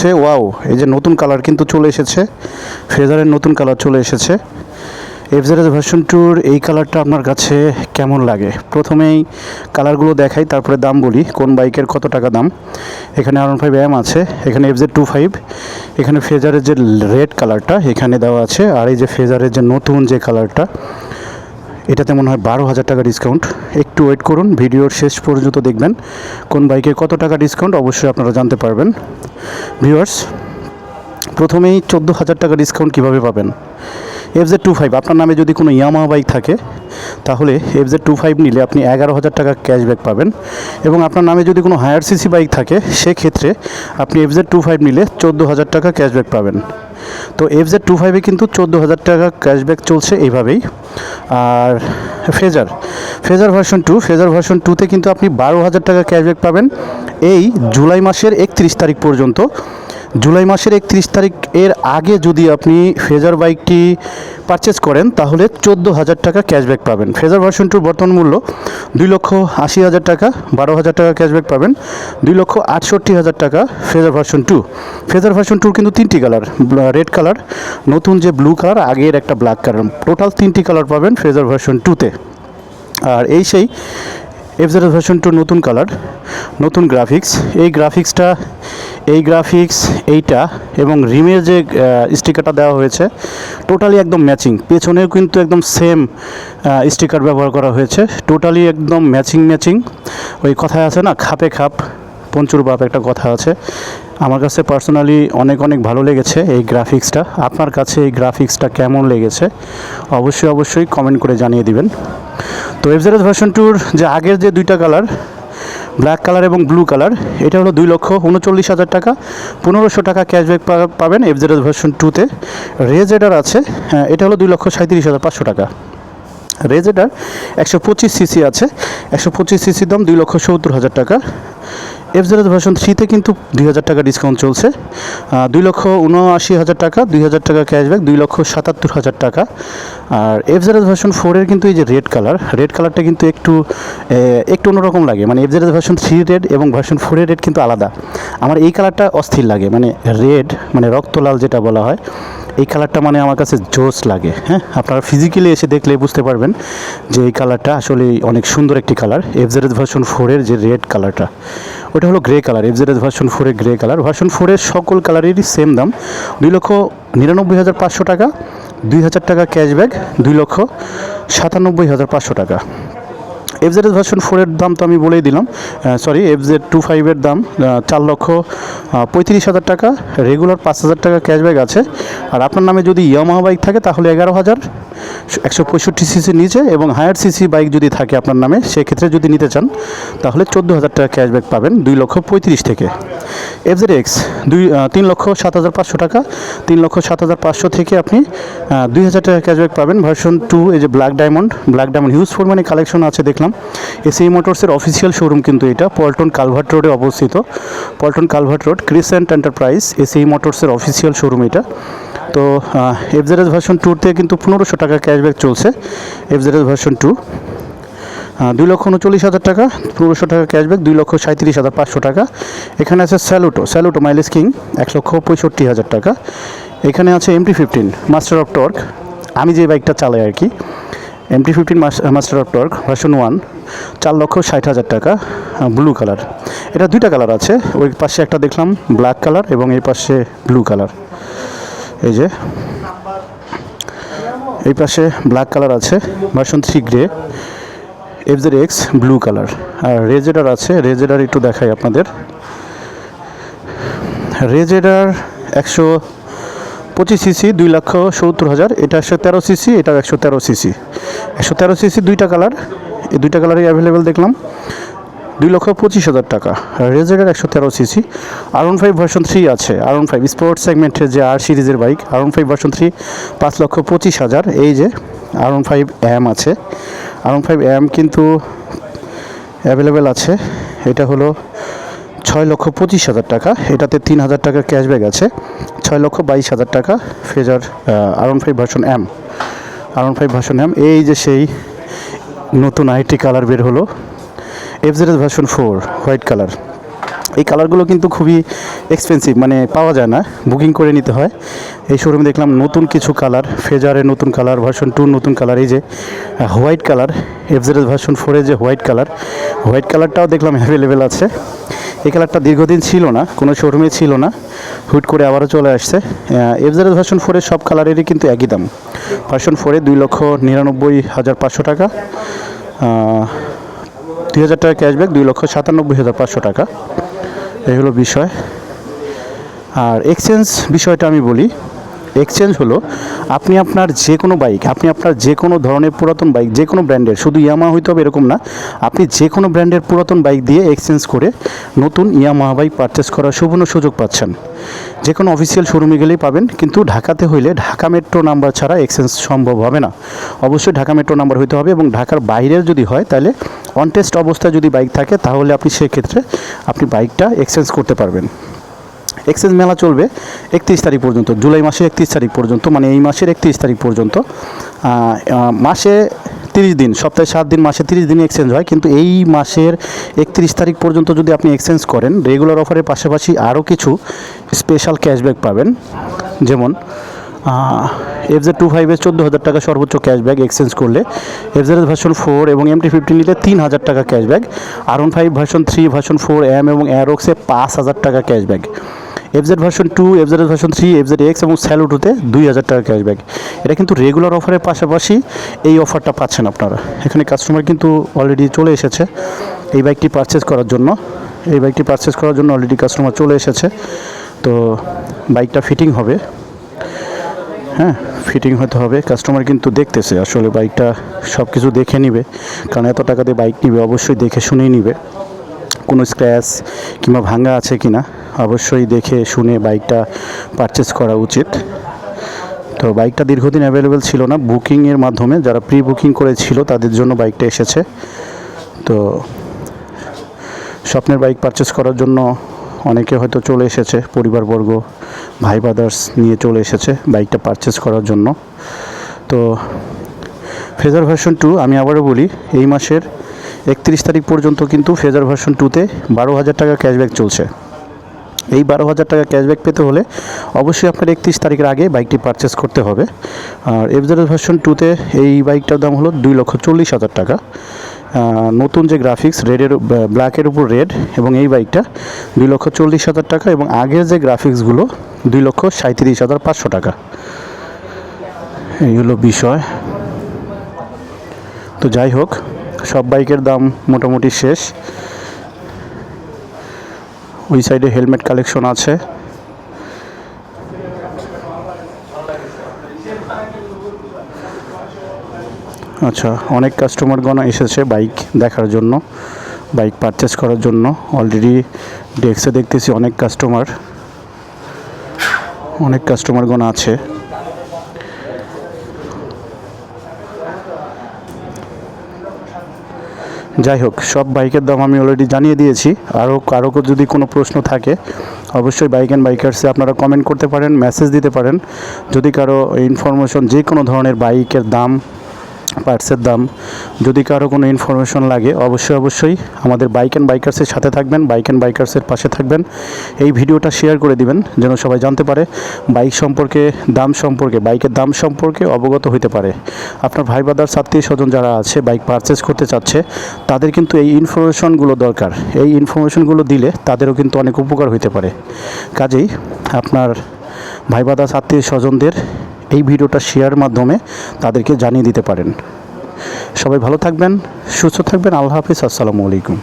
সে wow, এই যে নতুন কালার কিন্তু চলে এসেছে ফেজারের নতুন কালার চলে এসেছে। এফজেডএস ভার্সন টুর এই কালারটা আপনার কাছে কেমন লাগে? প্রথমেই কালারগুলো দেখাই, তারপরে দাম বলি, কোন বাইকের কত টাকা দাম। এখানে আর ফাইভ এম আছে, এখানে এফজেড টু ফাইভ এখানে ফেজারের যে রেড কালারটা, এখানে দেওয়া আছে, আর এই যে ফেজারের যে নতুন যে কালারটা এটাতে মনে হয় বারো হাজার টাকা ডিসকাউন্ট একটু ওয়েট করুন, ভিডিওর শেষ পর্যন্ত দেখবেন। কোন বাইকে কত টাকা ডিসকাউন্ট অবশ্যই আপনারা জানতে পারবেন। ভিউয়ার্স প্রথমেই চোদ্দ হাজার টাকা ডিসকাউন্ট কীভাবে পাবেন? এফজেড টু ফাইভ আপনার নামে যদি কোনো ইয়ামা বাইক থাকে, তাহলে এফজেড টু ফাইভ নিলে আপনি এগারো হাজার টাকা ক্যাশব্যাক পাবেন। এবং আপনার নামে যদি কোনো হায়ার সিসি বাইক থাকে, সেক্ষেত্রে আপনি এফজেড টু ফাইভ নিলে চোদ্দ হাজার টাকা ক্যাশব্যাক পাবেন। তো এফ জেড টু ফাইভে কিন্তু চোদ্দ হাজার টাকা ক্যাশব্যাক চলছে এইভাবেই। আর Fazer Fazer version two Fazer version টুতে কিন্তু আপনি বারো হাজার টাকা ক্যাশব্যাক পাবেন। এই জুলাই মাসের একত্রিশ তারিখ পর্যন্ত। জুলাই মাসের একত্রিশ তারিখ এর আগে যদি আপনি ফেজার বাইকটি পারচেস করেন, তাহলে চোদ্দ হাজার টাকা ক্যাশব্যাক পাবেন। ফেজার ভার্সন টুর বর্তমান মূল্য দুই লক্ষ আশি হাজার টাকা, বারো হাজার টাকা ক্যাশব্যাক পাবেন। দুই লক্ষ আটষট্টি হাজার টাকা Fazer version two Fazer version টুর কিন্তু তিনটি কালার রেড কালার নতুন যে ব্লু কালার আগের একটা ব্ল্যাক কালার টোটাল তিনটি কালার পাবেন ফেজার ভার্সন টুতে আর এই সেই এফজেড ভার্সন টু নতুন কালার নতুন গ্রাফিক্স এই গ্রাফিক্সটা এই গ্রাফিক্স এইটা এবং রিমের যে স্টিকারটা দেওয়া হয়েছে টোটালি একদম ম্যাচিং পেছনেও কিন্তু একদম সেম স্টিকার ব্যবহার করা হয়েছে। টোটালি একদম ম্যাচিং ম্যাচিং ওই কথায় আছে না, খাপে খাপ, পঞ্চুর বাপ একটা কথা আছে। আমার কাছে পার্সোনালি অনেক অনেক ভালো লেগেছে এই গ্রাফিক্সটা আপনার কাছে এই গ্রাফিক্সটা কেমন লেগেছে? অবশ্যই অবশ্যই কমেন্ট করে জানিয়ে দিবেন। তো এফজেড ভার্সন টুর যে আগের যে দুইটা কালার ব্ল্যাক কালার এবং ব্লু কালার এটা হলো দুই লক্ষ উনচল্লিশ হাজার টাকা। পনেরোশো টাকা ক্যাশব্যাক পাবেন এফজেড ভার্সন টুতে রেজেডার আছে হ্যাঁ, এটা হলো দুই লক্ষ সাঁত্রিশ হাজার পাঁচশো টাকা। রেজেডার একশো পঁচিশ সিসি আছে। একশো পঁচিশ সিসির দাম দুই লক্ষ সত্তর হাজার টাকা। এফ জেড ভার্সন থ্রিতে কিন্তু দুই হাজার টাকা ডিসকাউন্ট চলছে। দুই লক্ষ উনআশি হাজার টাকা, দুই হাজার টাকা ক্যাশব্যাক দুই লক্ষ সাতাত্তর হাজার টাকা। আর এফ জেড ভার্সন ফোরের কিন্তু এই যে রেড কালার রেড কালারটা কিন্তু একটু একটু অন্যরকম লাগে। মানে F Z version three red এবং ভার্সন ফোরের রেড কিন্তু আলাদা। আমার এই কালারটা অস্থির লাগে। মানে রেড মানে রক্তলাল যেটা বলা হয়, এই কালারটা মানে আমার কাছে জোস লাগে। হ্যাঁ আপনারা ফিজিক্যালি এসে দেখলে বুঝতে পারবেন যে এই কালারটা আসলে অনেক সুন্দর একটি কালার এফজেড ভার্সন ফোরের যে রেড কালারটা ওটা হলো গ্রে কালার এফজেড ভার্সন ফোরের গ্রে কালার ভার্সন ফোরের সকল কালারেরই সেম দাম। দুই লক্ষ নিরানব্বই হাজার পাঁচশো টাকা, দুই হাজার টাকা ক্যাশব্যাক দুই লক্ষ সাতানব্বই হাজার পাঁচশো টাকা। এফজেড ভার্সন ফোরের দাম তো আমি বলেই দিলাম। সরি এফজেড টু ফাইভের দাম চার লক্ষ পঁয়ত্রিশ হাজার টাকা। রেগুলার পাঁচ হাজার টাকা ক্যাশব্যাক আছে। আর আপনার নামে যদি ইয়ামাহা বাইক থাকে, তাহলে এগারো হাজার। একশো পঁয়ষট্টি সিসি নিচে এবং হায়ার সিসি বাইক যদি থাকে আপনার নামে, সেক্ষেত্রে যদি নিতে চান, তাহলে চোদ্দ হাজার টাকা ক্যাশব্যাক পাবেন দুই লক্ষ পঁয়ত্রিশ থেকে। এফজেড এক্স দুই তিন লক্ষ সাত হাজার পাঁচশো টাকা, তিন লক্ষ সাত হাজার পাঁচশো থেকে আপনি দুই হাজার টাকা ক্যাশব্যাক পাবেন ভার্সন টু, এই যে black diamond black diamond huge পরিমাণে কালেকশন আছে দেখলাম। এসএই মোটরসের অফিসিয়াল শোরুম কিন্তু এটা, পল্টন কালভার্ট রোডে অবস্থিত। Paltan culvert road, crescent enterprise, SAE মোটরসের অফিসিয়াল শোরুম এটা। তো এফজেডএস ভার্সন টুতে কিন্তু পনেরোশো টাকা ক্যাশব্যাক চলছে এফজেডএস ভার্সন টু দুই লক্ষ উনচল্লিশ হাজার টাকা, পনেরোশো টাকা ক্যাশব্যাক দুই লক্ষ সাঁত্রিশ হাজার পাঁচশো টাকা। এখানে আছে স্যালুটো স্যালুটো মাইলেজ কিং এক লক্ষ পঁয়ষট্টি হাজার টাকা। এখানে আছে MT fifteen master of torque আমি যে বাইকটা চালাই আর কি MT fifteen master of torque version one চার লক্ষ ষাট হাজার টাকা ব্লু কালার এটা দুইটা কালার আছে, ওই পাশে একটা দেখলাম ব্ল্যাক কালার এবং এই পাশে ব্লু কালার এই যে। এই পাশে ব্ল্যাক কালার আছে version three grey FZ X blue colour আর রেজেডার আছে রেজেডার একটু দেখাই আপনাদের। রেজেডার একশো পঁচিশ সিসি দুই লক্ষ সত্তর হাজার। এটা একশো তেরো সিসি এটা একশো তেরো সিসি একশো তেরো সিসি দুইটা কালার এই দুইটা কালারই অ্যাভেলেবেল দেখলাম। দুই লক্ষ পঁচিশ হাজার টাকা। রেজেডের একশো তেরো CC R one five version three আছে। আর ওয়ান ফাইভ স্পোর্টস সেগমেন্টের যে আর সিরিজের bike R one five version three পাঁচ লক্ষ পঁচিশ হাজার। এই যে আর ওয়ান ফাইভ এম আছে। আর ওয়ান ফাইভ এম কিন্তু অ্যাভেলেবেল আছে। এটা হলো ছয় লক্ষ পঁচিশ হাজার টাকা। এটাতে তিন হাজার টাকা ক্যাশব্যাক আছে। ছয় লক্ষ বাইশ হাজার টাকা Fazer R one five version M R one five version M এই যে সেই নতুন আইটি কালার বের হলো। FZ version four white colour এই কালারগুলো কিন্তু খুবই এক্সপেন্সিভ মানে পাওয়া যায় না বুকিং করে নিতে হয়। এই শোরুমে দেখলাম নতুন কিছু কালার ফেজারের নতুন কালার ভার্সন টুর নতুন কালার এই যে হোয়াইট কালার এফজেড ভার্সন ফোরের যে হোয়াইট কালার হোয়াইট কালারটাও দেখলাম অ্যাভেলেবেল আছে। এই কালারটা দীর্ঘদিন ছিল না, কোনো শোরুমে ছিল না, হুট করে আবারও চলে আসছে। এফজেড ভার্সন ফোরের সব কালারেরই কিন্তু একই দাম। ভার্সন ফোরে দুই লক্ষ নিরানব্বই হাজার পাঁচশো টাকা দুই হাজার টাকা ক্যাশব্যাক দুই লক্ষ সাতানব্বই হাজার পাঁচশো টাকা। এই হলো বিষয়। আর এক্সচেঞ্জ বিষয়টা আমি বলি। এক্সচেঞ্জ হলো, আপনি আপনার যে কোনো বাইক আপনি আপনার যে কোনো ধরনের পুরাতন বাইক যে কোনো ব্র্যান্ডের শুধু ইয়ামা হইতে হবে এরকম না, আপনি যে কোনো ব্র্যান্ডের পুরাতন বাইক দিয়ে এক্সচেঞ্জ করে নতুন ইয়ামা বাইক পারচেস করার সুবর্ণ সুযোগ পাচ্ছেন। যে কোনো অফিসিয়াল শোরুমে গেলেই পাবেন, কিন্তু ঢাকাতে হইলে ঢাকা মেট্রো নাম্বার ছাড়া এক্সচেঞ্জ সম্ভব হবে না। অবশ্যই ঢাকা মেট্রো নাম্বার হইতে হবে এবং ঢাকার বাইরের যদি হয়, তাহলে অন টেস্ট অবস্থায় যদি বাইক থাকে, তাহলে আপনি সেক্ষেত্রে আপনি বাইকটা এক্সচেঞ্জ করতে পারবেন। এক্সচেঞ্জ মেলা চলবে একত্রিশ তারিখ পর্যন্ত, জুলাই মাসের একত্রিশ তারিখ পর্যন্ত মানে এই মাসের একত্রিশ তারিখ পর্যন্ত। মাসে তিরিশ দিন, সপ্তাহে সাত দিন, মাসে তিরিশ দিন এক্সচেঞ্জ হয়, কিন্তু এই মাসের একত্রিশ তারিখ পর্যন্ত যদি আপনি এক্সচেঞ্জ করেন রেগুলার অফারের পাশাপাশি আরও কিছু স্পেশাল ক্যাশব্যাক পাবেন। যেমন এফজেড টু ফাইভের চোদ্দ হাজার টাকা সর্বোচ্চ ক্যাশব্যাক এক্সচেঞ্জ করলে এফজেড ভার্সন ফোর এবং এমটি ফিফটিন নিলে তিন হাজার টাকা ক্যাশব্যাক আর one five version three version four M এবং অ্যারোক্সে পাঁচ হাজার টাকা cashback FZ version two FZ version three FZ X এবং স্যালুটুতে দুই হাজার টাকা ক্যাশব্যাক এটা কিন্তু রেগুলার অফারের পাশাপাশি এই অফারটা পাচ্ছেন আপনারা। এখানে কাস্টমার কিন্তু অলরেডি চলে এসেছে এই বাইকটি পারচেস করার জন্য। এই বাইকটি পারচেস করার জন্য অলরেডি কাস্টমার চলে এসেছে। তো বাইকটা ফিটিং হবে। হ্যাঁ ফিটিং হতে হবে। কাস্টমার কিন্তু দেখতেছে আসলে বাইকটা সব কিছু দেখে নিবে। কারণ এত টাকা দিয়ে বাইক নিবে, অবশ্যই দেখে শুনেই নিবে। কোনো স্ক্র্যাচ কিংবা ভাঙা আছে কি না অবশ্যই দেখে শুনে বাইকটা পারচেস করা উচিত। তো বাইকটা দীর্ঘদিন অ্যাভেলেবেল ছিল না বুকিংয়ের মাধ্যমে, যারা প্রি বুকিং করেছিল তাদের জন্য বাইকটা এসেছে। তো স্বপ্নের বাইক পারচেস করার জন্য অনেকে হয়তো চলে এসেছে, পরিবারবর্গ, ভাই ব্রাদার্স নিয়ে চলে এসেছে বাইকটা পারচেস করার জন্য। তো ফেজার ভার্সন টু আমি আবারও বলি, এই মাসের একত্রিশ তারিখ পর্যন্ত কিন্তু ফেজার ভার্সন টুতে বারো হাজার টাকা ক্যাশব্যাক চলছে। এই বারো হাজার টাকা ক্যাশব্যাক পেতে হলে অবশ্যই আপনার একত্রিশ তারিখের আগে বাইকটি পারচেস করতে হবে। আর এফজেড ভার্সন টুতে এই বাইকটার দাম হলো দুই লক্ষ চল্লিশ হাজার টাকা। নতুন যে গ্রাফিক্স রেডের ব্ল্যাকের উপর রেড এবং এই বাইকটা দুই লক্ষ চল্লিশ হাজার টাকা এবং আগের যে গ্রাফিক্সগুলো দুই লক্ষ সাঁত্রিশ হাজার পাঁচশো টাকা। এই হলো বিষয়। তো যাই হোক সব বাইকের দাম মোটামুটি শেষ। ওই সাইডে হেলমেট কালেকশন আছে। আচ্ছা অনেক কাস্টমারগণ এসেছে বাইক দেখার জন্য, বাইক পারচেস করার জন্য। অলরেডি ডেস্কে দেখতেছি অনেক কাস্টমার অনেক কাস্টমারগণ আছে। যাই হোক, সব বাইকের দাম আমি অলরেডি জানিয়ে দিয়েছি। আরও কারও যদি কোনো প্রশ্ন থাকে, অবশ্যই বাইক অ্যান্ড বাইকার্সে আপনারা কমেন্ট করতে পারেন মেসেজ দিতে পারেন। যদি কারও ইনফরমেশন যে কোনো ধরনের বাইকের দাম পার্টসের দাম। যদি কারও কোনো ইনফরমেশন লাগে, অবশ্যই অবশ্যই আমাদের বাইক অ্যান্ড বাইকার্সের সাথে থাকবেন বাইক অ্যান্ড বাইকার্সের পাশে থাকবেন। এই ভিডিওটা শেয়ার করে দিবেন, যেন সবাই জানতে পারে বাইক সম্পর্কে, দাম সম্পর্কে বাইকের দাম সম্পর্কে অবগত হতে পারে। আপনার ভাই বাদার আত্মীয়, স্বজন যারা আছে বাইক পারচেস করতে চাচ্ছে, তাদের কিন্তু এই ইনফরমেশনগুলো দরকার। এই ইনফরমেশনগুলো দিলে তাদেরও কিন্তু অনেক উপকার হতে পারে। কাজেই আপনার ভাই বাদাস আত্মীয়, স্বজনদের এই ভিডিওটা শেয়ার মাধ্যমে তাদেরকে জানিয়ে দিতে পারেন। সবাই ভালো থাকবেন, সুস্থ থাকবেন, আল্লাহ হাফিজ, আসসালামু আলাইকুম।